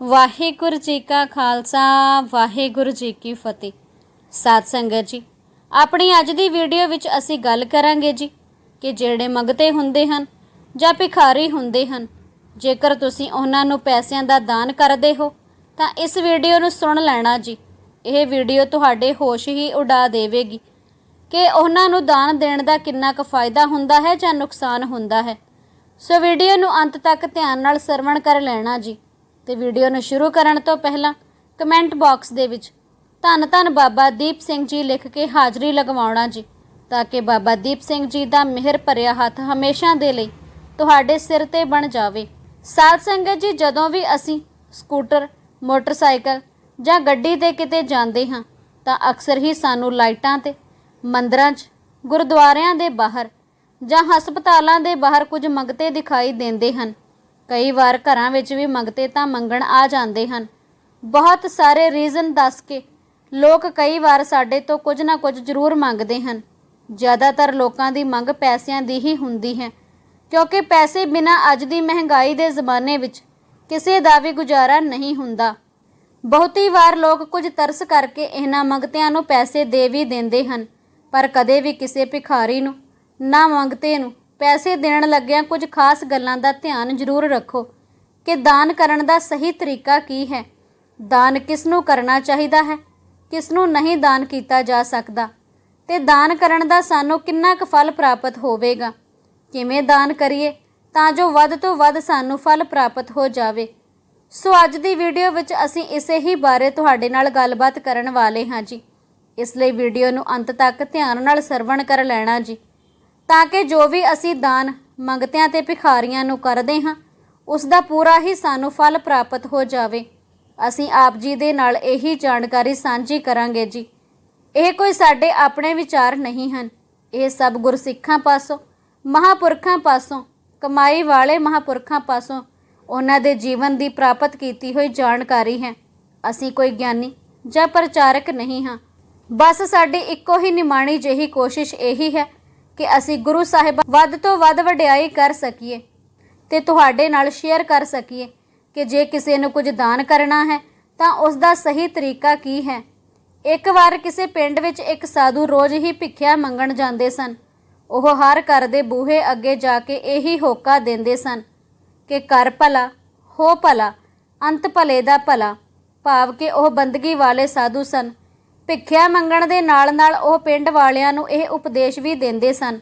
ਵਾਹਿਗੁਰੂ ਜੀ ਕਾ ਖਾਲਸਾ, ਵਾਹਿਗੁਰੂ ਜੀ ਕੀ ਫਤਿਹ। ਸਾਧ ਸੰਗਤ ਜੀ, ਆਪਣੀ ਅੱਜ ਦੀ ਵੀਡੀਓ ਵਿੱਚ ਅਸੀਂ ਗੱਲ ਕਰਾਂਗੇ ਜੀ ਕਿ ਜਿਹੜੇ ਮੰਗਤੇ ਹੁੰਦੇ ਹਨ ਜਾਂ ਭਿਖਾਰੀ ਹੁੰਦੇ ਹਨ, ਜੇਕਰ ਤੁਸੀਂ ਉਹਨਾਂ ਨੂੰ ਪੈਸਿਆਂ ਦਾ ਦਾਨ ਕਰਦੇ ਹੋ, ਤਾਂ ਇਸ ਵੀਡੀਓ ਨੂੰ ਸੁਣ ਲੈਣਾ ਜੀ। ਇਹ ਵੀਡੀਓ ਤੁਹਾਡੇ ਹੋਸ਼ ਹੀ ਉਡਾ ਦੇਵੇਗੀ ਕਿ ਉਹਨਾਂ ਨੂੰ ਦਾਨ ਦੇਣ ਦਾ ਕਿੰਨਾ ਕੁ ਫਾਇਦਾ ਹੁੰਦਾ ਹੈ ਜਾਂ ਨੁਕਸਾਨ ਹੁੰਦਾ ਹੈ। ਸੋ ਵੀਡੀਓ ਨੂੰ ਅੰਤ ਤੱਕ ਧਿਆਨ ਨਾਲ ਸਰਵਣ ਕਰ ਲੈਣਾ ਜੀ। ਤੇ ਵੀਡੀਓ ਨੂੰ ਸ਼ੁਰੂ ਕਰਨ ਤੋਂ ਪਹਿਲਾਂ ਕਮੈਂਟ ਬਾਕਸ ਦੇ ਵਿੱਚ ਧੰਨ ਧੰਨ ਬਾਬਾ ਦੀਪ ਸਿੰਘ ਜੀ ਲਿਖ ਕੇ ਹਾਜ਼ਰੀ ਲਗਵਾਉਣਾ ਜੀ, ਤਾਂ ਕਿ ਬਾਬਾ ਦੀਪ ਸਿੰਘ ਜੀ ਦਾ ਮਿਹਰ ਭਰਿਆ ਹੱਥ ਹਮੇਸ਼ਾ ਦੇ ਲਈ ਤੁਹਾਡੇ ਸਿਰ ਤੇ ਬਣ ਜਾਵੇ। ਸਾਧ ਸੰਗਤ ਜੀ, ਜਦੋਂ ਵੀ ਅਸੀਂ ਸਕੂਟਰ, ਮੋਟਰਸਾਈਕਲ ਜਾਂ ਗੱਡੀ ਤੇ ਕਿਤੇ ਜਾਂਦੇ ਹਾਂ, ਤਾਂ ਅਕਸਰ ਹੀ ਸਾਨੂੰ ਲਾਈਟਾਂ ਤੇ, ਮੰਦਰਾਂ 'ਚ, ਗੁਰਦੁਆਰਿਆਂ ਦੇ ਬਾਹਰ ਜਾਂ ਹਸਪਤਾਲਾਂ ਦੇ ਬਾਹਰ ਕੁਝ ਮੰਗਤੇ ਦਿਖਾਈ ਦਿੰਦੇ ਹਨ। ਕਈ ਵਾਰ ਘਰਾਂ ਵਿੱਚ ਵੀ ਮੰਗਤੇ ਤਾਂ ਮੰਗਣ ਆ ਜਾਂਦੇ ਹਨ। ਬਹੁਤ ਸਾਰੇ ਰੀਜ਼ਨ ਦੱਸ ਕੇ ਲੋਕ ਕਈ ਵਾਰ ਸਾਡੇ ਤੋਂ ਕੁਝ ਨਾ ਕੁਝ ਜ਼ਰੂਰ ਮੰਗਦੇ ਹਨ। ਜ਼ਿਆਦਾਤਰ ਲੋਕਾਂ ਦੀ ਮੰਗ ਪੈਸਿਆਂ ਦੀ ਹੀ ਹੁੰਦੀ ਹੈ, ਕਿਉਂਕਿ ਪੈਸੇ ਬਿਨਾਂ ਅੱਜ ਦੀ ਮਹਿੰਗਾਈ ਦੇ ਜ਼ਮਾਨੇ ਵਿੱਚ ਕਿਸੇ ਦਾ ਵੀ ਗੁਜ਼ਾਰਾ ਨਹੀਂ ਹੁੰਦਾ। ਬਹੁਤੀ ਵਾਰ ਲੋਕ ਕੁਝ ਤਰਸ ਕਰਕੇ ਇਹਨਾਂ ਮੰਗਤਿਆਂ ਨੂੰ ਪੈਸੇ ਦੇ ਵੀ ਦਿੰਦੇ ਹਨ, ਪਰ ਕਦੇ ਵੀ ਕਿਸੇ ਭਿਖਾਰੀ ਨੂੰ, ਨਾ ਮੰਗਤੇ ਨੂੰ ਪੈਸੇ ਦੇਣ ਲੱਗਿਆਂ ਕੁਝ ਖਾਸ ਗੱਲਾਂ ਦਾ ਧਿਆਨ ਜ਼ਰੂਰ ਰੱਖੋ ਕਿ ਦਾਨ ਕਰਨ ਦਾ ਸਹੀ ਤਰੀਕਾ ਕੀ ਹੈ। ਦਾਨ ਕਿਸ ਨੂੰ ਕਰਨਾ ਚਾਹੀਦਾ ਹੈ? ਕਿਸ ਨੂੰ ਨਹੀਂ ਦਾਨ ਕੀਤਾ ਜਾ ਸਕਦਾ? ਤੇ ਦਾਨ ਕਰਨ ਦਾ ਸਾਨੂੰ ਕਿੰਨਾ ਕੁ ਫਲ ਪ੍ਰਾਪਤ ਹੋਵੇਗਾ? ਕਿਵੇਂ ਦਾਨ ਕਰੀਏ ਤਾਂ ਜੋ ਵੱਧ ਤੋਂ ਵੱਧ ਸਾਨੂੰ ਫਲ ਪ੍ਰਾਪਤ ਹੋ ਜਾਵੇ। ਸੋ ਅੱਜ ਦੀ ਵੀਡੀਓ ਵਿੱਚ ਅਸੀਂ ਇਸੇ ਹੀ ਬਾਰੇ ਤੁਹਾਡੇ ਨਾਲ ਗੱਲਬਾਤ ਕਰਨ ਵਾਲੇ ਹਾਂ ਜੀ। ਇਸ ਲਈ ਵੀਡੀਓ ਨੂੰ ਅੰਤ ਤੱਕ ਧਿਆਨ ਨਾਲ ਸਰਵਣ ਕਰ ਲੈਣਾ ਜੀ। ਤਾਂ ਕਿ ਜੋ ਵੀ ਅਸੀਂ ਦਾਨ ਮੰਗਤਿਆਂ ਤੇ ਭਿਖਾਰੀਆਂ ਨੂੰ ਕਰਦੇ ਹਾਂ, ਉਸ ਦਾ ਪੂਰਾ ਹੀ ਸਾਨੂੰ ਫਲ ਪ੍ਰਾਪਤ ਹੋ ਜਾਵੇ। ਅਸੀਂ ਆਪ ਜੀ ਦੇ ਨਾਲ ਇਹੀ ਜਾਣਕਾਰੀ ਸਾਂਝੀ ਕਰਾਂਗੇ ਜੀ। ਇਹ ਕੋਈ ਸਾਡੇ ਆਪਣੇ ਵਿਚਾਰ ਨਹੀਂ ਹਨ। ਇਹ ਸਭ ਗੁਰਸਿੱਖਾਂ ਪਾਸੋਂ, ਮਹਾਪੁਰਖਾਂ ਪਾਸੋਂ, ਕਮਾਈ ਵਾਲੇ ਮਹਾਪੁਰਖਾਂ ਪਾਸੋਂ ਉਹਨਾਂ ਦੇ ਜੀਵਨ ਦੀ ਪ੍ਰਾਪਤ ਕੀਤੀ ਹੋਈ ਜਾਣਕਾਰੀ ਹੈ। ਅਸੀਂ ਕੋਈ ਗਿਆਨੀ ਜਾਂ ਪ੍ਰਚਾਰਕ ਨਹੀਂ ਹਾਂ। ਬਸ ਸਾਡੀ ਇੱਕੋ ਹੀ ਨਿਮਾਣੀ ਜਿਹੀ ਕੋਸ਼ਿਸ਼ ਇਹੀ ਹੈ ਕਿ ਅਸੀਂ ਗੁਰੂ ਸਾਹਿਬ ਵੱਧ ਤੋਂ ਵੱਧ ਵਡਿਆਈ ਕਰ ਸਕੀਏ ਤੇ ਤੁਹਾਡੇ ਨਾਲ ਸ਼ੇਅਰ ਕਰ ਸਕੀਏ ਕਿ ਜੇ ਕਿਸੇ ਨੂੰ ਕੁਝ ਦਾਨ ਕਰਨਾ ਹੈ, ਤਾਂ ਉਸ ਦਾ ਸਹੀ ਤਰੀਕਾ ਕੀ ਹੈ। ਇੱਕ ਵਾਰ ਕਿਸੇ ਪਿੰਡ ਵਿੱਚ ਇੱਕ ਸਾਧੂ ਰੋਜ਼ ਹੀ ਭਿੱਖਿਆ ਮੰਗਣ ਜਾਂਦੇ ਸਨ। ਉਹ ਹਰ ਘਰ ਦੇ ਬੂਹੇ ਅੱਗੇ ਜਾ ਕੇ ਇਹੀ ਹੋਕਾ ਦਿੰਦੇ ਸਨ ਕਿ ਕਰ ਭਲਾ, ਹੋ ਭਲਾ, ਅੰਤ ਭਲੇ ਦਾ ਭਲਾ, ਭਾਵ ਕਿ ਉਹ ਬੰਦਗੀ ਵਾਲੇ ਸਾਧੂ ਸਨ। ਭਿੱਖਿਆ ਮੰਗਣ ਦੇ ਨਾਲ ਨਾਲ ਉਹ ਪਿੰਡ ਵਾਲਿਆਂ ਨੂੰ ਇਹ ਉਪਦੇਸ਼ ਵੀ ਦਿੰਦੇ ਸਨ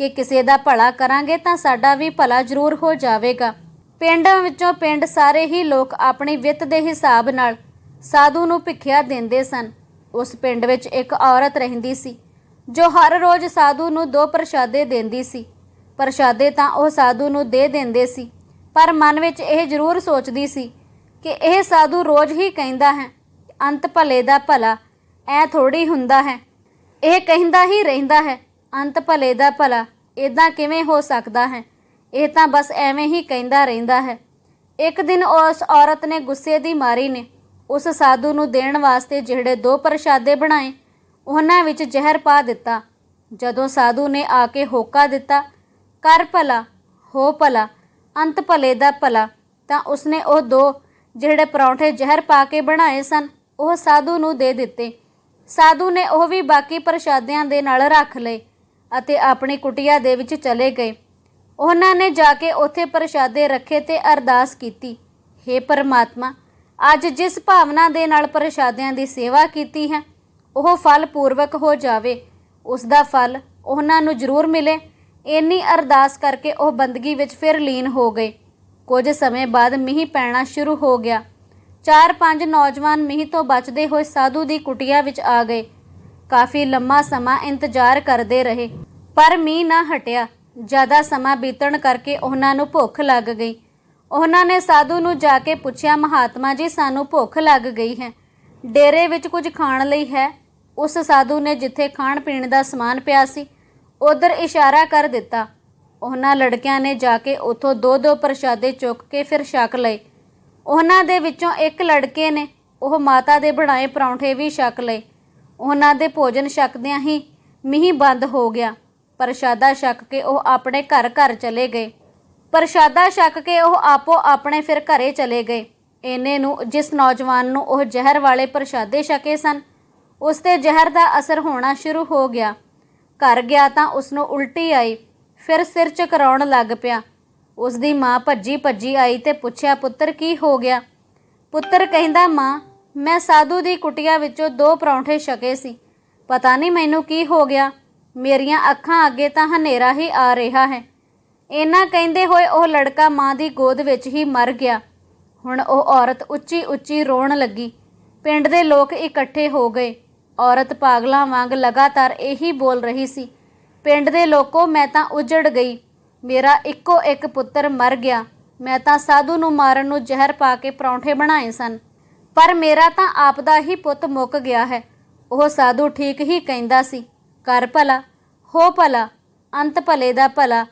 ਕਿ ਕਿਸੇ ਦਾ ਭਲਾ ਕਰਾਂਗੇ ਤਾਂ ਸਾਡਾ ਵੀ ਭਲਾ ਜ਼ਰੂਰ ਹੋ ਜਾਵੇਗਾ। ਪਿੰਡਾਂ ਵਿੱਚੋਂ ਪਿੰਡ ਸਾਰੇ ਹੀ ਲੋਕ ਆਪਣੀ ਵਿੱਤ ਦੇ ਹਿਸਾਬ ਨਾਲ ਸਾਧੂ ਨੂੰ ਭਿੱਖਿਆ ਦਿੰਦੇ ਸਨ। ਉਸ ਪਿੰਡ ਵਿੱਚ ਇੱਕ ਔਰਤ ਰਹਿੰਦੀ ਸੀ, ਜੋ ਹਰ ਰੋਜ਼ ਸਾਧੂ ਨੂੰ ਦੋ ਪ੍ਰਸ਼ਾਦੇ ਦਿੰਦੀ ਸੀ। ਪ੍ਰਸ਼ਾਦੇ ਤਾਂ ਉਹ ਸਾਧੂ ਨੂੰ ਦੇ ਦਿੰਦੇ ਸੀ, ਪਰ ਮਨ ਵਿੱਚ ਇਹ ਜ਼ਰੂਰ ਸੋਚਦੀ ਸੀ ਕਿ ਇਹ ਸਾਧੂ ਰੋਜ਼ ਹੀ ਕਹਿੰਦਾ ਹੈ, ਅੰਤ ਭਲੇ ਦਾ ਭਲਾ ਐ ਥੋੜੀ ਹੁੰਦਾ ਹੈ। ਇਹ ਕਹਿੰਦਾ ਹੀ ਰਹਿੰਦਾ ਹੈ, ਅੰਤ ਭਲੇ ਦਾ ਭਲਾ ਇਦਾਂ ਕਿਵੇਂ ਹੋ ਸਕਦਾ ਹੈ? ਇਹ ਤਾਂ ਬਸ ਐਵੇਂ ਹੀ ਕਹਿੰਦਾ ਰਹਿੰਦਾ ਹੈ। ਇੱਕ ਦਿਨ ਉਸ ਔਰਤ ਨੇ ਗੁੱਸੇ ਦੀ ਮਾਰੀ ਨੇ। ਉਸ ਸਾਧੂ ਨੂੰ ਦੇਣ ਵਾਸਤੇ ਜਿਹੜੇ ਦੋ ਪ੍ਰਸ਼ਾਦੇ ਬਣਾਏ, ਉਹਨਾਂ ਵਿੱਚ ਜ਼ਹਿਰ ਪਾ ਦਿੱਤਾ। ਜਦੋਂ ਸਾਧੂ ਨੇ ਆ ਕੇ ਹੋਕਾ ਦਿੱਤਾ, ਕਰ ਭਲਾ, ਹੋ ਭਲਾ, ਅੰਤ ਭਲੇ ਦਾ ਭਲਾ, ਤਾਂ ਉਸਨੇ ਉਹ ਦੋ ਜਿਹੜੇ ਪਰੌਂਠੇ ਜ਼ਹਿਰ ਪਾ ਕੇ ਬਣਾਏ ਸਨ, ਉਹ ਸਾਧੂ ਨੂੰ ਦੇ ਦਿੱਤੇ। ਸਾਧੂ ਨੇ ਉਹ ਵੀ ਬਾਕੀ ਪ੍ਰਸ਼ਾਦਿਆਂ ਦੇ ਨਾਲ ਰੱਖ ਲਏ ਅਤੇ ਆਪਣੀ ਕੁਟਿਆ ਦੇ ਵਿੱਚ ਚਲੇ ਗਏ। ਉਹਨਾਂ ਨੇ ਜਾ ਕੇ ਉੱਥੇ ਪ੍ਰਸ਼ਾਦੇ ਰੱਖੇ ਤੇ ਅਰਦਾਸ ਕੀਤੀ हे ਪਰਮਾਤਮਾ, ਅੱਜ ਜਿਸ ਭਾਵਨਾ ਦੇ ਨਾਲ ਪ੍ਰਸ਼ਾਦਿਆਂ ਦੀ ਸੇਵਾ ਕੀਤੀ ਹੈ, ਉਹ ਫਲ ਪੂਰਵਕ ਹੋ ਜਾਵੇ। ਉਸ ਦਾ ਫਲ ਉਹਨਾਂ ਨੂੰ ਜ਼ਰੂਰ ਮਿਲੇ। ਇੰਨੀ ਅਰਦਾਸ ਕਰਕੇ ਉਹ ਬੰਦਗੀ ਵਿੱਚ ਫਿਰ ਲੀਨ ਹੋ ਗਏ। ਕੁਝ ਸਮੇਂ ਬਾਅਦ ਮੀਂਹ ਪੈਣਾ ਸ਼ੁਰੂ ਹੋ ਗਿਆ। ਚਾਰ ਪੰਜ ਨੌਜਵਾਨ ਮੀਂਹ ਤੋਂ ਬਚਦੇ ਹੋਏ ਸਾਧੂ ਦੀ ਕੁਟਿਆ ਵਿੱਚ ਆ ਗਏ। ਕਾਫੀ ਲੰਮਾ ਸਮਾਂ ਇੰਤਜ਼ਾਰ ਕਰਦੇ ਰਹੇ, ਪਰ ਮੀਂਹ ਨਾ ਹਟਿਆ। ਜ਼ਿਆਦਾ ਸਮਾਂ ਬੀਤਣ ਕਰਕੇ ਉਹਨਾਂ ਨੂੰ ਭੁੱਖ ਲੱਗ ਗਈ। ਉਹਨਾਂ ਨੇ ਸਾਧੂ ਨੂੰ ਜਾ ਕੇ ਪੁੱਛਿਆ, ਮਹਾਤਮਾ ਜੀ, ਸਾਨੂੰ ਭੁੱਖ ਲੱਗ ਗਈ ਹੈ। ਡੇਰੇ ਵਿੱਚ ਕੁਝ ਖਾਣ ਲਈ ਹੈ? ਉਸ ਸਾਧੂ ਨੇ ਜਿੱਥੇ ਖਾਣ ਪੀਣ ਦਾ ਸਮਾਨ ਪਿਆ ਸੀ, ਉਧਰ ਇਸ਼ਾਰਾ ਕਰ ਦਿੱਤਾ। ਉਹਨਾਂ ਲੜਕਿਆਂ ਨੇ ਜਾ ਕੇ ਉਥੋਂ ਦੋ ਦੋ ਪ੍ਰਸ਼ਾਦੇ ਚੁੱਕ ਕੇ ਫਿਰ ਛਕ ਲਏ। ਉਹਨਾਂ ਦੇ ਵਿੱਚੋਂ ਇੱਕ ਲੜਕੇ ਨੇ ਉਹ ਮਾਤਾ ਦੇ ਬਣਾਏ ਪਰੌਂਠੇ ਵੀ ਛਕ ਲਏ। ਉਹਨਾਂ ਦੇ ਭੋਜਨ ਛਕਦਿਆਂ ਹੀ ਮੀਂਹ ਬੰਦ ਹੋ ਗਿਆ। ਪ੍ਰਸ਼ਾਦਾ ਛਕ ਕੇ ਉਹ ਆਪਣੇ ਘਰ ਘਰ ਚਲੇ ਗਏ। ਪ੍ਰਸ਼ਾਦਾ ਛਕ ਕੇ ਉਹ ਆਪੋ ਆਪਣੇ ਫਿਰ ਘਰੇ ਚਲੇ ਗਏ। ਇਹਨੇ ਨੂੰ ਜਿਸ ਨੌਜਵਾਨ ਨੂੰ ਉਹ ਜ਼ਹਿਰ ਵਾਲੇ ਪ੍ਰਸ਼ਾਦੇ ਛਕੇ ਸਨ, ਉਸ ਤੇ ਜ਼ਹਿਰ ਦਾ ਅਸਰ ਹੋਣਾ ਸ਼ੁਰੂ ਹੋ ਗਿਆ। ਘਰ ਗਿਆ ਤਾਂ ਉਸ ਨੂੰ ਉਲਟੀ ਆਈ, ਫਿਰ ਸਿਰ ਚ ਕਰਾਉਣ ਲੱਗ ਪਿਆ। ਉਸ ਦੀ ਮਾਂ ਭੱਜੀ ਭੱਜੀ ਆਈ ਤੇ ਪੁੱਛਿਆ, ਪੁੱਤਰ, ਕੀ ਹੋ ਗਿਆ? ਪੁੱਤਰ ਕਹਿੰਦਾ, ਮਾਂ, ਮੈਂ ਸਾਧੂ ਦੀ ਕੁਟਿਆ ਵਿੱਚੋਂ ਦੋ ਪਰੌਂਠੇ ਛਕੇ ਸੀ। ਪਤਾ ਨਹੀਂ ਮੈਨੂੰ ਕੀ ਹੋ ਗਿਆ। ਮੇਰੀਆਂ ਅੱਖਾਂ ਅੱਗੇ ਤਾਂ ਹਨੇਰਾ ਹੀ ਆ ਰਿਹਾ ਹੈ। ਇਹਨਾਂ ਕਹਿੰਦੇ ਹੋਏ ਉਹ ਲੜਕਾ ਮਾਂ ਦੀ ਗੋਦ ਵਿੱਚ ਹੀ ਮਰ ਗਿਆ। ਹੁਣ ਉਹ ਔਰਤ ਉੱਚੀ ਉੱਚੀ ਰੋਣ ਲੱਗੀ। ਪਿੰਡ ਦੇ ਲੋਕ ਇਕੱਠੇ ਹੋ ਗਏ। ਔਰਤ ਪਾਗਲਾਂ ਵਾਂਗ ਲਗਾਤਾਰ ਇਹੀ ਬੋਲ ਰਹੀ ਸੀ। ਪਿੰਡ ਦੇ ਲੋਕੋ ਮੈਂ ਤਾਂ ਉਜੜ ਗਈ। ਮੇਰਾ ਇੱਕੋ ਇੱਕ ਪੁੱਤਰ ਮਰ ਗਿਆ। ਮੈਂ ਤਾਂ ਸਾਧੂ ਨੂੰ ਮਾਰਨ ਨੂੰ ਜ਼ਹਿਰ ਪਾ ਕੇ ਪਰੌਂਠੇ ਬਣਾਏ ਸਨ। ਪਰ ਮੇਰਾ ਤਾਂ ਆਪ ਦਾ ਹੀ ਪੁੱਤ ਮੁੱਕ ਗਿਆ ਹੈ। ਉਹ ਸਾਧੂ ਠੀਕ ਹੀ ਕਹਿੰਦਾ ਸੀ, ਕਰ ਭਲਾ, ਹੋ ਭਲਾ, ਅੰਤ ਭਲੇ ਦਾ ਭਲਾ।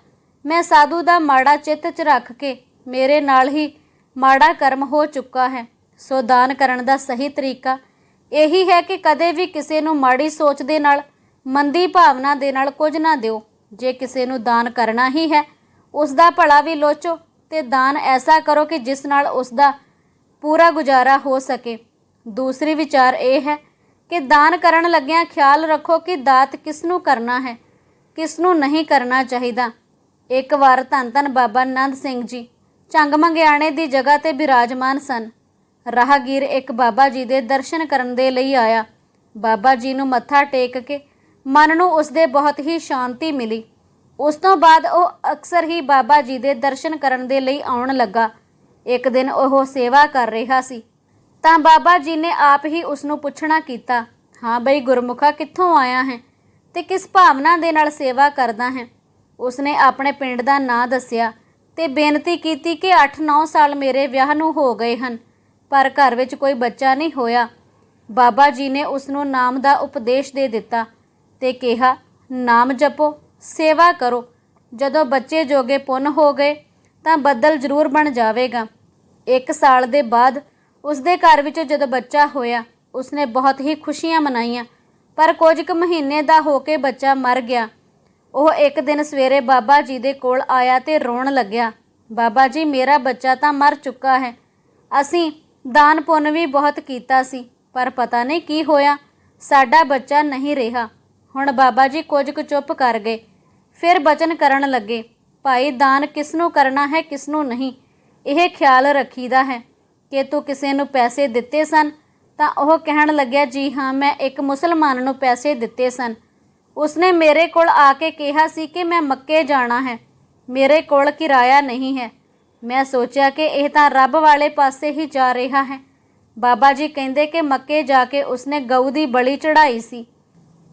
ਮੈਂ ਸਾਧੂ ਦਾ ਮਾੜਾ ਚਿੱਤ ਚ ਰੱਖ ਕੇ ਮੇਰੇ ਨਾਲ ਹੀ ਮਾੜਾ ਕਰਮ ਹੋ ਚੁੱਕਾ ਹੈ। ਸੋ ਦਾਨ ਕਰਨ ਦਾ ਸਹੀ ਤਰੀਕਾ ਇਹੀ ਹੈ ਕਿ ਕਦੇ ਵੀ ਕਿਸੇ ਨੂੰ ਮਾੜੀ ਸੋਚ ਦੇ ਨਾਲ, ਮੰਦੀ ਭਾਵਨਾ ਦੇ ਨਾਲ ਕੁਝ ਨਾ ਦਿਓ। ਜੇ ਕਿਸੇ ਨੂੰ ਦਾਨ ਕਰਨਾ ਹੀ ਹੈ ਉਸ ਦਾ ਭਲਾ ਵੀ ਲੋਚੋ ਤੇ ਦਾਨ ਐਸਾ ਕਰੋ ਕਿ ਜਿਸ ਨਾਲ ਉਸ ਦਾ ਪੂਰਾ ਗੁਜ਼ਾਰਾ ਹੋ ਸਕੇ। ਦੂਸਰੀ ਵਿਚਾਰ ਇਹ ਹੈ ਕਿ ਦਾਨ ਕਰਨ ਲੱਗਿਆਂ ਖਿਆਲ ਰੱਖੋ ਕਿ ਦਾਤ ਕਿਸ ਨੂੰ ਕਰਨਾ ਹੈ ਕਿਸ ਨੂੰ ਨਹੀਂ ਕਰਨਾ ਚਾਹੀਦਾ। ਇੱਕ ਵਾਰ ਧੰਨ ਧੰਨ ਬਾਬਾ ਨੰਦ ਸਿੰਘ ਜੀ ਚੰਗ ਮੰਗਿਆਣੇ ਦੀ ਜਗ੍ਹਾ ਤੇ ਬਿਰਾਜਮਾਨ ਸਨ। ਰਾਹਗੀਰ ਇੱਕ ਬਾਬਾ ਜੀ ਦੇ ਦਰਸ਼ਨ ਕਰਨ ਦੇ ਲਈ ਆਇਆ। ਬਾਬਾ ਜੀ ਨੂੰ ਮੱਥਾ ਟੇਕ ਕੇ ਮਨ ਨੂੰ ਉਸ ਦੇ ਬਹੁਤ ਹੀ ਸ਼ਾਂਤੀ ਮਿਲੀ। ਉਸ ਤੋਂ ਬਾਅਦ ਉਹ ਅਕਸਰ ਹੀ ਬਾਬਾ ਜੀ ਦੇ ਦਰਸ਼ਨ ਕਰਨ ਦੇ ਲਈ ਆਉਣ ਲੱਗਾ। ਇੱਕ ਦਿਨ ਉਹ ਸੇਵਾ ਕਰ ਰਿਹਾ ਸੀ। ਤਾਂ ਬਾਬਾ ਜੀ ਨੇ ਆਪ ਹੀ ਉਸ ਨੂੰ ਪੁੱਛਣਾ ਕੀਤਾ, ਹਾਂ ਬਈ ਗੁਰਮੁਖਾ ਕਿੱਥੋਂ ਆਇਆ ਹੈ ਤੇ ਕਿਸ ਭਾਵਨਾ ਦੇ ਨਾਲ ਸੇਵਾ ਕਰਦਾ ਹੈ? ਉਸਨੇ ਆਪਣੇ ਪਿੰਡ ਦਾ ਨਾਂ ਦੱਸਿਆ ਤੇ ਬੇਨਤੀ ਕੀਤੀ ਕਿ 8-9 ਸਾਲ ਮੇਰੇ ਵਿਆਹ ਨੂੰ ਹੋ ਗਏ ਹਨ, ਪਰ ਘਰ ਵਿੱਚ ਕੋਈ ਬੱਚਾ ਨਹੀਂ ਹੋਇਆ। ਬਾਬਾ ਜੀ ਨੇ ਉਸ ਨੂੰ ਨਾਮ ਦਾ ਉਪਦੇਸ਼ ਦੇ ਦਿੱਤਾ। ਤੇ ਕਿਹਾ, ਨਾਮ ਜਪੋ, ਸੇਵਾ ਕਰੋ। ਜਦੋਂ ਬੱਚੇ ਜੋਗੇ ਪੁੰਨ ਹੋ ਗਏ, ਤਾਂ ਬੱਦਲ ਜ਼ਰੂਰ ਬਣ ਜਾਵੇਗਾ। ਇੱਕ ਸਾਲ ਦੇ ਬਾਅਦ ਉਸਦੇ ਘਰ ਵਿੱਚ ਜਦੋਂ ਬੱਚਾ ਹੋਇਆ, ਉਸਨੇ ਬਹੁਤ ਹੀ ਖੁਸ਼ੀਆਂ ਮਨਾਈਆਂ। ਪਰ ਕੁਝ ਕੁ ਮਹੀਨੇ ਦਾ ਹੋ ਕੇ ਬੱਚਾ ਮਰ ਗਿਆ। ਉਹ ਇੱਕ ਦਿਨ ਸਵੇਰੇ ਬਾਬਾ ਜੀ ਦੇ ਕੋਲ ਆਇਆ ਤੇ ਰੋਣ ਲੱਗਿਆ, ਬਾਬਾ ਜੀ, ਮੇਰਾ ਬੱਚਾ ਤਾਂ ਮਰ ਚੁੱਕਾ ਹੈ। ਅਸੀਂ ਦਾਨ ਪੁੰਨ ਵੀ ਬਹੁਤ ਕੀਤਾ ਸੀ, ਪਰ ਪਤਾ ਨਹੀਂ ਕੀ ਹੋਇਆ, ਸਾਡਾ ਬੱਚਾ ਨਹੀਂ ਰਿਹਾ। ਹੁਣ ਬਾਬਾ ਜੀ ਕੁਝ ਕੁ ਚੁੱਪ ਕਰ ਗਏ। ਫਿਰ ਬਚਨ ਕਰਨ ਲੱਗੇ, ਭਾਈ, ਦਾਨ ਕਿਸ ਨੂੰ ਕਰਨਾ ਹੈ ਕਿਸ ਨੂੰ ਨਹੀਂ? ਇਹ ਖਿਆਲ ਰੱਖੀਦਾ ਹੈ ਕਿ ਤੂੰ ਕਿਸੇ ਨੂੰ ਪੈਸੇ ਦਿੱਤੇ ਸਨ ਤਾਂ ਉਹ ਕਹਿਣ ਲੱਗਿਆ, ਜੀ ਹਾਂ, ਮੈਂ ਇੱਕ ਮੁਸਲਮਾਨ ਨੂੰ ਪੈਸੇ ਦਿੱਤੇ ਸਨ। ਉਸਨੇ ਮੇਰੇ ਕੋਲ ਆ ਕੇ ਕਿਹਾ ਸੀ ਕਿ ਮੈਂ ਮੱਕੇ ਜਾਣਾ ਹੈ। ਮੇਰੇ ਕੋਲ ਕਿਰਾਇਆ ਨਹੀਂ ਹੈ। ਮੈਂ ਸੋਚਿਆ ਕਿ ਇਹ ਤਾਂ ਰੱਬ ਵਾਲੇ ਪਾਸੇ ਹੀ ਜਾ ਰਿਹਾ ਹੈ। ਬਾਬਾ ਜੀ ਕਹਿੰਦੇ ਕਿ ਮੱਕੇ ਜਾ ਕੇ ਉਸਨੇ ਗਊ ਦੀ ਬਲੀ ਚੜਾਈ ਸੀ।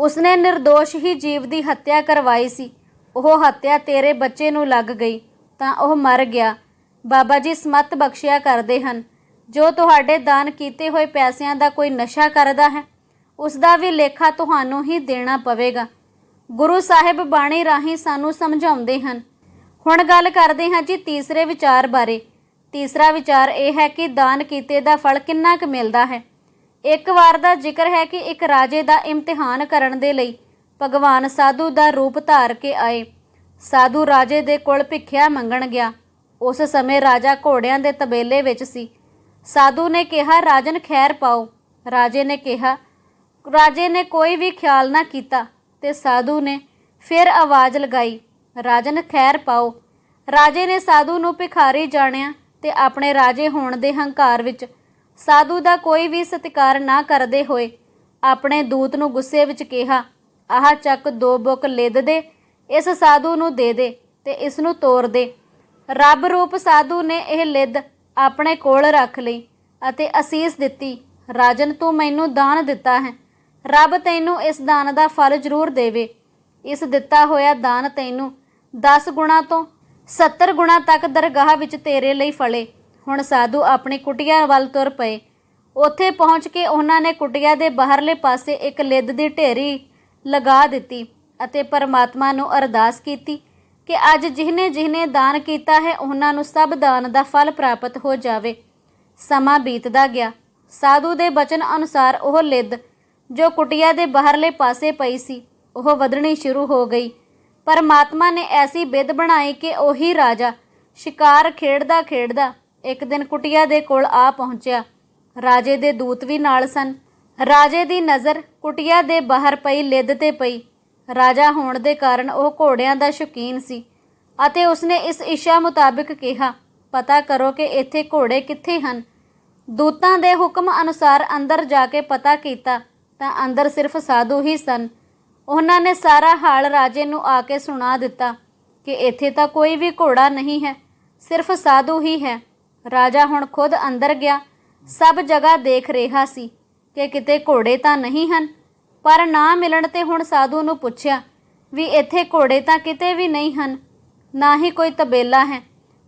ਉਸਨੇ નિર્ਦੋਸ਼ ਹੀ ਜੀਵ ਦੀ ਹੱਤਿਆ ਕਰਵਾਈ ਸੀ। ਉਹ ਹੱਤਿਆ ਤੇਰੇ ਬੱਚੇ ਨੂੰ ਲੱਗ ਗਈ, ਤਾਂ ਉਹ ਮਰ ਗਿਆ। ਬਾਬਾ ਜੀ ਸਮਤ ਬਖਸ਼ਿਆ ਕਰਦੇ ਹਨ। ਜੋ ਤੁਹਾਡੇ ਦਾਨ ਕੀਤੇ ਹੋਏ ਪੈਸਿਆਂ ਦਾ ਕੋਈ ਨਸ਼ਾ ਕਰਦਾ ਹੈ ਉਸ ਦਾ ਵੀ ਲੇਖਾ ਤੁਹਾਨੂੰ ਹੀ ਦੇਣਾ ਪਵੇਗਾ। ਗੁਰੂ ਸਾਹਿਬ ਬਾਣੀ ਰਾਹੀਂ ਸਾਨੂੰ ਸਮਝਾਉਂਦੇ ਹਨ। ਹੁਣ ਗੱਲ ਕਰਦੇ ਹਾਂ ਜੀ ਤੀਸਰੇ ਵਿਚਾਰ ਬਾਰੇ। ਤੀਸਰਾ ਵਿਚਾਰ ਇਹ ਹੈ ਕਿ ਦਾਨ ਕੀਤੇ ਦਾ ਫਲ ਕਿੰਨਾ ਕੁ ਮਿਲਦਾ ਹੈ। ਇੱਕ ਵਾਰ ਦਾ ਜ਼ਿਕਰ ਹੈ ਕਿ ਇੱਕ ਰਾਜੇ ਦਾ ਇਮਤਿਹਾਨ ਕਰਨ ਦੇ ਲਈ ਭਗਵਾਨ ਸਾਧੂ ਦਾ ਰੂਪ ਧਾਰ ਕੇ ਆਏ। ਸਾਧੂ ਰਾਜੇ ਦੇ ਕੋਲ ਭਿੱਖਿਆ ਮੰਗਣ ਗਿਆ। ਉਸ ਸਮੇਂ ਰਾਜਾ ਘੋੜਿਆਂ ਦੇ ਤਬੇਲੇ ਵਿੱਚ ਸੀ। ਸਾਧੂ ਨੇ ਕਿਹਾ, ਰਾਜਨ, ਖੈਰ ਪਾਓ। ਰਾਜੇ ਨੇ ਕਿਹਾ, ਰਾਜੇ ਨੇ ਕੋਈ ਵੀ ਖਿਆਲ ਨਾ ਕੀਤਾ। ਤੇ ਸਾਧੂ ਨੇ ਫਿਰ ਆਵਾਜ਼ ਲਗਾਈ, ਰਾਜਨ, ਖੈਰ ਪਾਓ। ਰਾਜੇ ਨੇ ਸਾਧੂ ਨੂੰ ਭਿਖਾਰੀ ਜਾਣਿਆ ਤੇ ਆਪਣੇ ਰਾਜੇ ਹੋਣ ਦੇ ਹੰਕਾਰ ਵਿੱਚ ਸਾਧੂ ਦਾ ਕੋਈ ਵੀ ਸਤਿਕਾਰ ਨਾ ਕਰਦੇ ਹੋਏ ਆਪਣੇ ਦੂਤ ਨੂੰ ਗੁੱਸੇ ਵਿੱਚ ਕਿਹਾ, ਆਹ ਚੱਕ ਦੋ ਬੁੱਕ ਲਿੱਦ ਦੇ, ਇਸ ਸਾਧੂ ਨੂੰ ਦੇ ਦੇ ਤੇ ਇਸ ਨੂੰ ਤੋੜ ਦੇ। ਰੱਬ ਰੂਪ ਸਾਧੂ ਨੇ ਇਹ ਲਿੱਦ ਆਪਣੇ ਕੋਲ ਰੱਖ ਲਈ ਅਤੇ ਅਸੀਸ ਦਿੱਤੀ, ਰਾਜਨ, ਤੂੰ ਮੈਨੂੰ ਦਾਨ ਦਿੱਤਾ ਹੈ। ਰੱਬ ਤੈਨੂੰ ਇਸ ਦਾਨ ਦਾ ਫਲ ਜ਼ਰੂਰ ਦੇਵੇ। ਇਸ ਦਿੱਤਾ ਹੋਇਆ ਦਾਨ ਤੈਨੂੰ 10 ਗੁਣਾ ਤੋਂ 70 ਗੁਣਾ ਤੱਕ ਦਰਗਾਹ ਵਿੱਚ ਤੇਰੇ ਲਈ ਫਲੇ ਹੁਣ ਸਾਧੂ ਆਪਣੀ ਕੁਟੀਆ ਵੱਲ ਤੁਰ ਪਏ। ਉੱਥੇ ਪਹੁੰਚ ਕੇ ਉਹਨਾਂ ਨੇ ਕੁਟੀਆ ਦੇ ਬਾਹਰਲੇ ਪਾਸੇ ਇੱਕ ਲਿੱਦ ਦੀ ਢੇਰੀ ਲਗਾ ਦਿੱਤੀ ਅਤੇ ਪਰਮਾਤਮਾ ਨੂੰ ਅਰਦਾਸ ਕੀਤੀ ਕਿ ਅੱਜ ਜਿਹਨੇ ਜਿਹਨੇ ਦਾਨ ਕੀਤਾ ਹੈ, ਉਹਨਾਂ ਨੂੰ ਸਭ ਦਾਨ ਦਾ ਫਲ ਪ੍ਰਾਪਤ ਹੋ ਜਾਵੇ। ਸਮਾਂ ਬੀਤਦਾ ਗਿਆ। ਸਾਧੂ ਦੇ ਬਚਨ ਅਨੁਸਾਰ ਉਹ ਲਿੱਦ ਜੋ ਕੁਟੀਆ ਦੇ ਬਾਹਰਲੇ ਪਾਸੇ ਪਈ ਸੀ, ਉਹ ਵਧਣੀ ਸ਼ੁਰੂ ਹੋ ਗਈ। ਪਰਮਾਤਮਾ ਨੇ ਐਸੀ ਬਿੱਦ ਬਣਾਈ ਕਿ ਉਹੀ ਰਾਜਾ ਸ਼ਿਕਾਰ ਖੇਡਦਾ ਖੇਡਦਾ ਇੱਕ ਦਿਨ ਕੁਟੀਆ ਦੇ ਕੋਲ ਆ ਪਹੁੰਚਿਆ। ਰਾਜੇ ਦੇ ਦੂਤ ਵੀ ਨਾਲ ਸਨ। ਰਾਜੇ ਦੀ ਨਜ਼ਰ ਕੁਟੀਆ ਦੇ ਬਾਹਰ ਪਈ, ਲਿੱਦ ਤੇ ਪਈ। ਰਾਜਾ ਹੋਣ ਦੇ ਕਾਰਨ ਉਹ ਘੋੜਿਆਂ ਦਾ ਸ਼ੌਕੀਨ ਸੀ ਅਤੇ ਉਸਨੇ ਇਸ ਇੱਛਾ ਮੁਤਾਬਕ ਕਿਹਾ, ਪਤਾ ਕਰੋ ਕਿ ਇੱਥੇ ਘੋੜੇ ਕਿੱਥੇ ਹਨ? ਦੂਤਾਂ ਦੇ ਹੁਕਮ ਅਨੁਸਾਰ ਅੰਦਰ ਜਾ ਕੇ ਪਤਾ ਕੀਤਾ ਤਾਂ ਅੰਦਰ ਸਿਰਫ ਸਾਧੂ ਹੀ ਸਨ। ਉਹਨਾਂ ਨੇ ਸਾਰਾ ਹਾਲ ਰਾਜੇ ਨੂੰ ਆ ਕੇ ਸੁਣਾ ਦਿੱਤਾ ਕਿ ਇੱਥੇ ਤਾਂ ਕੋਈ ਵੀ ਘੋੜਾ ਨਹੀਂ ਹੈ, ਸਿਰਫ ਸਾਧੂ ਹੀ ਹੈ। ਰਾਜਾ ਹੁਣ ਖੁਦ ਅੰਦਰ ਗਿਆ। ਸਭ ਜਗ੍ਹਾ ਦੇਖ ਰਿਹਾ ਸੀ ਕਿ ਕਿਤੇ ਘੋੜੇ ਤਾਂ ਨਹੀਂ ਹਨ, ਪਰ ਨਾ ਮਿਲਣ ਤੇ ਹੁਣ ਸਾਧੂ ਨੂੰ ਪੁੱਛਿਆ ਵੀ ਇੱਥੇ ਘੋੜੇ ਤਾਂ ਕਿਤੇ ਵੀ ਨਹੀਂ ਹਨ, ਨਾ ਹੀ ਕੋਈ ਤਬੇਲਾ ਹੈ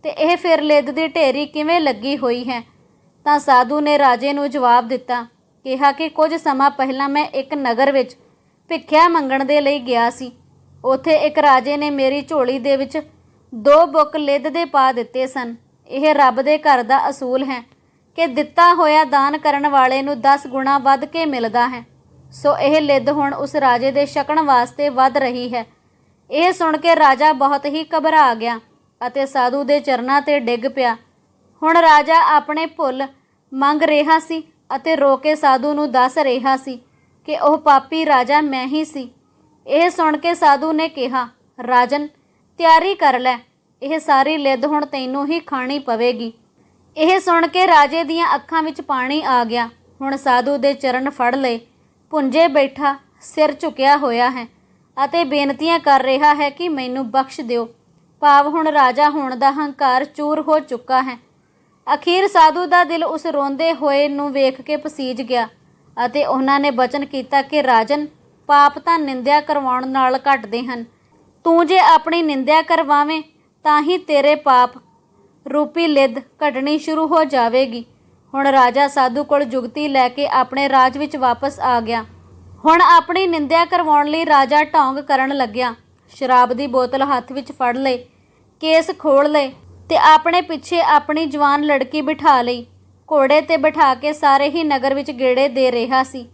ਤੇ ਇਹ ਫਿਰ ਲਿੱਦ ਦੀ ਢੇਰੀ ਕਿਵੇਂ ਲੱਗੀ ਹੋਈ ਹੈ? ਤਾਂ ਸਾਧੂ ਨੇ ਰਾਜੇ ਨੂੰ ਜਵਾਬ ਦਿੱਤਾ, ਕਿਹਾ ਕਿ ਕੁਝ ਸਮਾਂ ਪਹਿਲਾਂ ਮੈਂ ਇੱਕ ਨਗਰ ਵਿੱਚ ਭਿੱਖਿਆ ਮੰਗਣ ਦੇ ਲਈ ਗਿਆ ਸੀ। ਉੱਥੇ ਇੱਕ ਰਾਜੇ ਨੇ ਮੇਰੀ ਝੋਲੀ ਦੇ ਵਿੱਚ ਦੋ ਬੁੱਕ ਲਿੱਦ ਦੇ ਪਾ ਦਿੱਤੇ ਸਨ। ਇਹ ਰੱਬ ਦੇ ਘਰ ਦਾ ਅਸੂਲ ਹੈ ਕਿ ਦਿੱਤਾ ਹੋਇਆ ਦਾਨ ਕਰਨ ਵਾਲੇ ਨੂੰ 10 ਗੁਣਾ ਵੱਧ ਕੇ ਮਿਲਦਾ ਹੈ। ਸੋ ਇਹ ਲਿੱਦ ਹੁਣ ਉਸ ਰਾਜੇ ਦੇ ਛਕਣ ਵਾਸਤੇ ਵੱਧ ਰਹੀ ਹੈ। ਇਹ ਸੁਣ ਕੇ ਰਾਜਾ ਬਹੁਤ ਹੀ ਘਬਰਾ ਗਿਆ ਅਤੇ ਸਾਧੂ ਦੇ ਚਰਨਾਂ ਤੇ ਡਿੱਗ ਪਿਆ। ਹੁਣ ਰਾਜਾ ਆਪਣੇ ਭੁੱਲ ਮੰਗ ਰਿਹਾ ਸੀ ਅਤੇ ਰੋ ਕੇ ਸਾਧੂ ਨੂੰ ਦੱਸ ਰਿਹਾ ਸੀ ਕਿ ਉਹ ਪਾਪੀ ਰਾਜਾ ਮੈਂ ਹੀ ਸੀ। ਇਹ ਸੁਣ ਕੇ ਸਾਧੂ ਨੇ ਕਿਹਾ, ਰਾਜਨ, ਤਿਆਰੀ ਕਰ ਲੈ। ਇਹ ਸਾਰੀ ਲਿੱਦ ਹੁਣ ਤੈਨੂੰ ਹੀ ਖਾਣੀ ਪਵੇਗੀ। ਇਹ ਸੁਣ ਕੇ ਰਾਜੇ ਦੀਆਂ ਅੱਖਾਂ ਵਿੱਚ ਪਾਣੀ ਆ ਗਿਆ। ਹੁਣ ਸਾਧੂ ਦੇ ਚਰਨ ਫੜ ਲਏ। ਪੁੰਜੇ ਬੈਠਾ ਸਿਰ ਝੁਕਿਆ ਹੋਇਆ ਹੈ ਅਤੇ ਬੇਨਤੀਆਂ ਕਰ ਰਿਹਾ ਹੈ ਕਿ ਮੈਨੂੰ ਬਖਸ਼ ਦਿਓ। ਭਾਵ ਹੁਣ ਰਾਜਾ ਹੋਣ ਦਾ ਹੰਕਾਰ ਚੂਰ ਹੋ ਚੁੱਕਾ ਹੈ। ਅਖੀਰ ਸਾਧੂ ਦਾ ਦਿਲ ਉਸ ਰੋਂਦੇ ਹੋਏ ਨੂੰ ਵੇਖ ਕੇ ਪਸੀਜ ਗਿਆ ਅਤੇ ਉਹਨਾਂ ਨੇ ਬਚਨ ਕੀਤਾ ਕਿ, ਰਾਜਨ, ਪਾਪ ਤਾਂ ਨਿੰਦਿਆ ਕਰਵਾਉਣ ਨਾਲ ਘਟਦੇ ਹਨ। ਤੂੰ ਜੇ ਆਪਣੀ ਨਿੰਦਿਆ ਕਰਵਾਵੇਂ ਤਾਂ ਹੀ ਤੇਰੇ ਪਾਪ ਰੂਪੀ ਲਿੱਦ ਘਟਣੀ ਸ਼ੁਰੂ ਹੋ ਜਾਵੇਗੀ। ਹੁਣ ਰਾਜਾ ਸਾਧੂ ਕੋਲ ਜੁਗਤੀ ਲੈ ਕੇ ਆਪਣੇ ਰਾਜ ਵਿੱਚ ਵਾਪਸ ਆ ਗਿਆ। ਹੁਣ ਆਪਣੀ ਨਿੰਦਿਆ ਕਰਵਾਉਣ ਲਈ ਰਾਜਾ ਢੌਂਗ ਕਰਨ ਲੱਗਿਆ। ਸ਼ਰਾਬ ਦੀ ਬੋਤਲ ਹੱਥ ਵਿੱਚ ਫੜ ਲਈ ਕੇਸ ਖੋਲ ਲਏ ਤੇ ਆਪਣੇ ਪਿੱਛੇ ਆਪਣੀ ਜਵਾਨ ਲੜਕੀ ਬਿਠਾ ਲਈ। ਘੋੜੇ ਤੇ ਬਿਠਾ ਕੇ ਸਾਰੇ ਹੀ ਨਗਰ ਵਿੱਚ ਗੇੜੇ ਦੇ ਰਿਹਾ ਸੀ।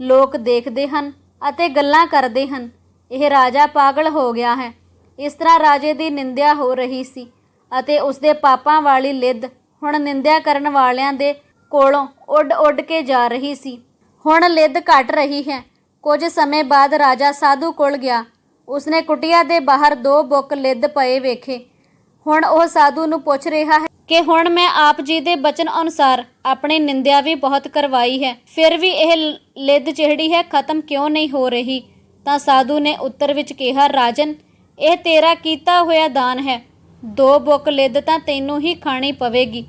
ਲੋਕ ਦੇਖਦੇ ਹਨ ਅਤੇ ਗੱਲਾਂ ਕਰਦੇ ਹਨ। ਇਹ ਰਾਜਾ ਪਾਗਲ ਹੋ ਗਿਆ ਹੈ। ਇਸ ਤਰ੍ਹਾਂ ਰਾਜੇ ਦੀ ਨਿੰਦਿਆ ਹੋ ਰਹੀ ਸੀ ਅਤੇ ਉਸਦੇ ਪਾਪਾਂ ਵਾਲੀ ਲਿੱਦ ਹੁਣ ਨਿੰਦਿਆ ਕਰਨ ਵਾਲਿਆਂ ਦੇ ਕੋਲੋਂ ਉੱਡ ਉੱਡ ਕੇ ਜਾ ਰਹੀ ਸੀ। ਹੁਣ ਲਿੱਦ ਘਟ ਰਹੀ ਹੈ। ਕੁਝ ਸਮੇਂ ਬਾਅਦ ਰਾਜਾ ਸਾਧੂ ਕੋਲ ਗਿਆ। ਉਸਨੇ ਕੁਟੀਆ ਦੇ ਬਾਹਰ ਦੋ ਬੁੱਕ ਲਿੱਦ ਪਏ ਵੇਖੇ। ਹੁਣ ਉਹ ਸਾਧੂ ਨੂੰ ਪੁੱਛ ਰਿਹਾ ਹੈ ਕਿ ਹੁਣ ਮੈਂ ਆਪ ਜੀ ਦੇ ਬਚਨ ਅਨੁਸਾਰ ਆਪਣੀ ਨਿੰਦਿਆ ਵੀ ਬਹੁਤ ਕਰਵਾਈ ਹੈ। ਫਿਰ ਵੀ ਇਹ ਲਿੱਦ ਜਿਹੜੀ ਹੈ ਖਤਮ ਕਿਉਂ ਨਹੀਂ ਹੋ ਰਹੀ? ਤਾਂ ਸਾਧੂ ਨੇ ਉੱਤਰ ਵਿੱਚ ਕਿਹਾ, ਰਾਜਨ ਇਹ ਤੇਰਾ ਕੀਤਾ ਹੋਇਆ ਦਾਨ ਹੈ। ਦੋ ਬੁੱਕ ਲਿੱਦ ਤਾਂ ਤੈਨੂੰ ਹੀ ਖਾਣੀ ਪਵੇਗੀ।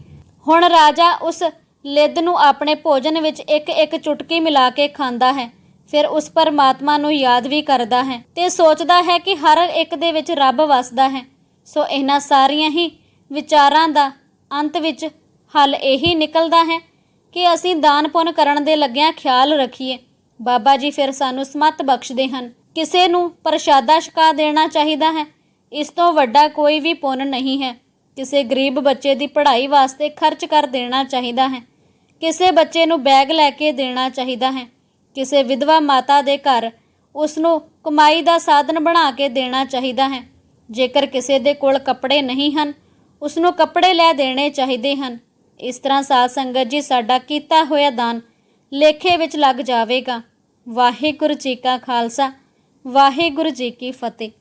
ਹੁਣ ਰਾਜਾ ਉਸ ਲਿੱਦ ਨੂੰ ਆਪਣੇ ਭੋਜਨ ਵਿੱਚ ਇੱਕ ਇੱਕ ਚੁਟਕੀ ਮਿਲਾ ਕੇ ਖਾਂਦਾ ਹੈ। ਫਿਰ ਉਸ ਪਰਮਾਤਮਾ ਨੂੰ ਯਾਦ ਵੀ ਕਰਦਾ ਹੈ ਤੇ ਸੋਚਦਾ ਹੈ ਕਿ ਹਰ ਇੱਕ ਦੇ ਵਿੱਚ ਰੱਬ ਵਸਦਾ ਹੈ। ਸੋ ਇਹਨਾਂ ਸਾਰੀਆਂ ਹੀ ਵਿਚਾਰਾਂ ਦਾ ਅੰਤ ਵਿੱਚ ਹੱਲ ਇਹੀ ਨਿਕਲਦਾ ਹੈ ਕਿ ਅਸੀਂ ਦਾਨ ਪੁੰਨ ਕਰਨ ਦੇ ਲੱਗਿਆਂ ਖਿਆਲ ਰੱਖੀਏ। ਬਾਬਾ ਜੀ ਫਿਰ ਸਾਨੂੰ ਸਮਤ ਬਖਸ਼ਦੇ ਹਨ। ਕਿਸੇ ਨੂੰ ਪ੍ਰਸ਼ਾਦਾ ਛਕਾ ਦੇਣਾ ਚਾਹੀਦਾ ਹੈ। ਇਸ ਤੋਂ ਵੱਡਾ ਕੋਈ ਵੀ ਪੁੰਨ ਨਹੀਂ ਹੈ। ਕਿਸੇ ਗਰੀਬ ਬੱਚੇ ਦੀ ਪੜ੍ਹਾਈ ਵਾਸਤੇ ਖਰਚ ਕਰ ਦੇਣਾ ਚਾਹੀਦਾ ਹੈ। ਕਿਸੇ ਬੱਚੇ ਨੂੰ ਬੈਗ ਲੈ ਕੇ ਦੇਣਾ ਚਾਹੀਦਾ ਹੈ। ਕਿਸੇ ਵਿਧਵਾ ਮਾਤਾ ਦੇ ਘਰ ਉਸ ਨੂੰ ਕਮਾਈ ਦਾ ਸਾਧਨ ਬਣਾ ਕੇ ਦੇਣਾ ਚਾਹੀਦਾ ਹੈ। ਜੇਕਰ ਕਿਸੇ ਦੇ ਕੋਲ ਕੱਪੜੇ ਨਹੀਂ ਹਨ ਉਸ ਨੂੰ ਕੱਪੜੇ ਲੈ ਦੇਣੇ ਚਾਹੀਦੇ ਹਨ। ਇਸ ਤਰ੍ਹਾਂ ਸਾਧ ਸੰਗਤ ਜੀ ਸਾਡਾ ਕੀਤਾ ਹੋਇਆ ਦਾਨ ਲੇਖੇ ਵਿੱਚ ਲੱਗ ਜਾਵੇਗਾ। ਵਾਹਿਗੁਰੂ ਜੀ ਕਾ ਖਾਲਸਾ। ਵਾਹਿਗੁਰੂ ਜੀ ਕੀ ਫਤਿਹ।